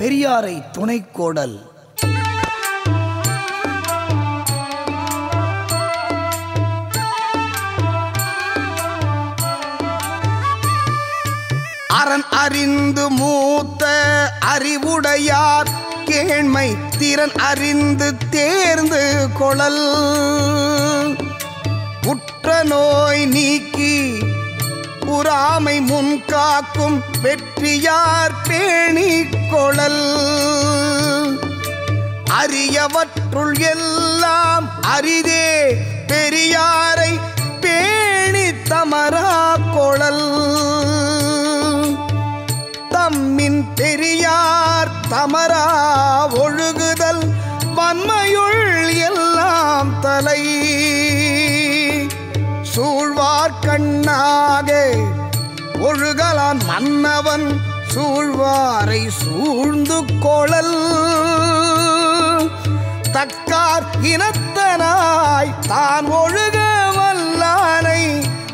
பெரியாரை துணைக்கோடல் அரண் அறிந்து மூத்த அறிவுடையார் கேண்மை திறன் அறிந்து தேர்ந்து கொளல். உற்ற நோய் நீக்கி புறாமை முன் காக்கும் வெற்றியார் பேணி கொழல் அரியவற்றுள் எல்லாம் அரிதே பெரியாரை பேணி தமரா கொழல் தம்மின் பெரியார் தமரா ஒழுகுதல் வன்மையுள் எல்லாம் தலை. சூழ்வார் கண்ணாக ஒழுகலான் மன்னவன் சூழ்வாரை சூழ்ந்து கோழல் தக்கார் இனத்தனாய் தான் ஒழுக வல்லானை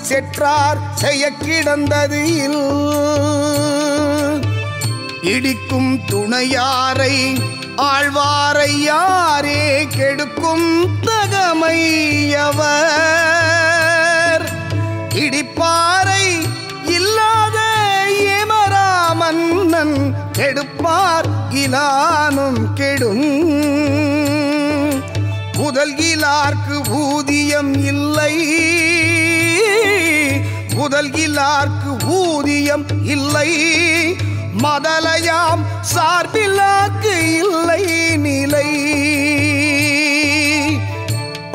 செற்றார் செய்ய கிடந்தது இடிக்கும் துணையாரை ஆழ்வாரை யாரே கெடுக்கும் தகமையவர். கெடுப்பார் இலானும் கெடும். முதல் இலார்க்கு ஊதியம் இல்லை. முதல் இலார்க்கு ஊதியம் இல்லை. மதலையாம் சார்பிலாக்கு இல்லை நிலை.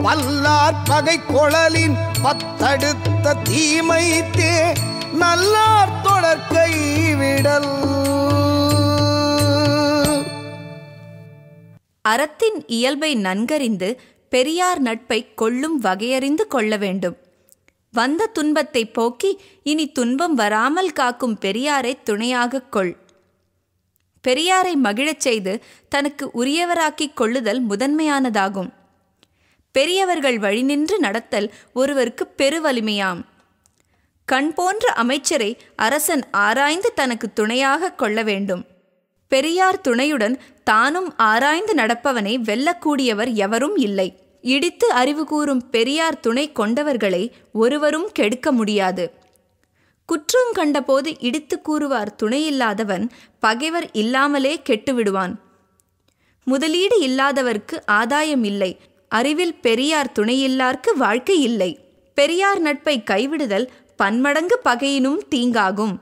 பல்லார் பகை கொழலின் பத்தடுத்த தீமை தே நல்லார் தொடர் கைவிடல் அறத்தின் இயல்பை நன்கறிந்து பெரியார் நட்பை கொள்ளும் வகையறிந்து கொள்ள வேண்டும். வந்த துன்பத்தை போக்கி இனி துன்பம் வராமல் காக்கும் பெரியாரை துணையாகக் கொள். பெரியாரை மகிழச் செய்து தனக்கு உரியவராக்கிக் கொள்ளுதல் முதன்மையானதாகும். பெரியவர்கள் வழிநின்று நடத்தல் ஒருவருக்கு பெருவலிமையாம். கண் போன்ற அமைச்சரை அரசன் ஆராய்ந்து தனக்கு துணையாக கொள்ள வேண்டும். பெரியார் துணையுடன் தானும் ஆராய்ந்து நடப்பவனை வெல்லக்கூடியவர் எவரும் இல்லை. இடித்து அறிவு கூறும் பெரியார் துணை கொண்டவர்களை ஒருவரும் கெடுக்க முடியாது. குற்றம் கண்டபோது இடித்து கூறுவார் துணையில்லாதவன் பகைவர் இல்லாமலே கெட்டுவிடுவான். முதலீடு இல்லாதவர்க்கு ஆதாயம் இல்லை. அறிவில் பெரியார் துணையில்லார்க்கு வாழ்க்கை இல்லை. பெரியார் நட்பை கைவிடுதல் பன்மடங்கு பகையினும் தீங்காகும்.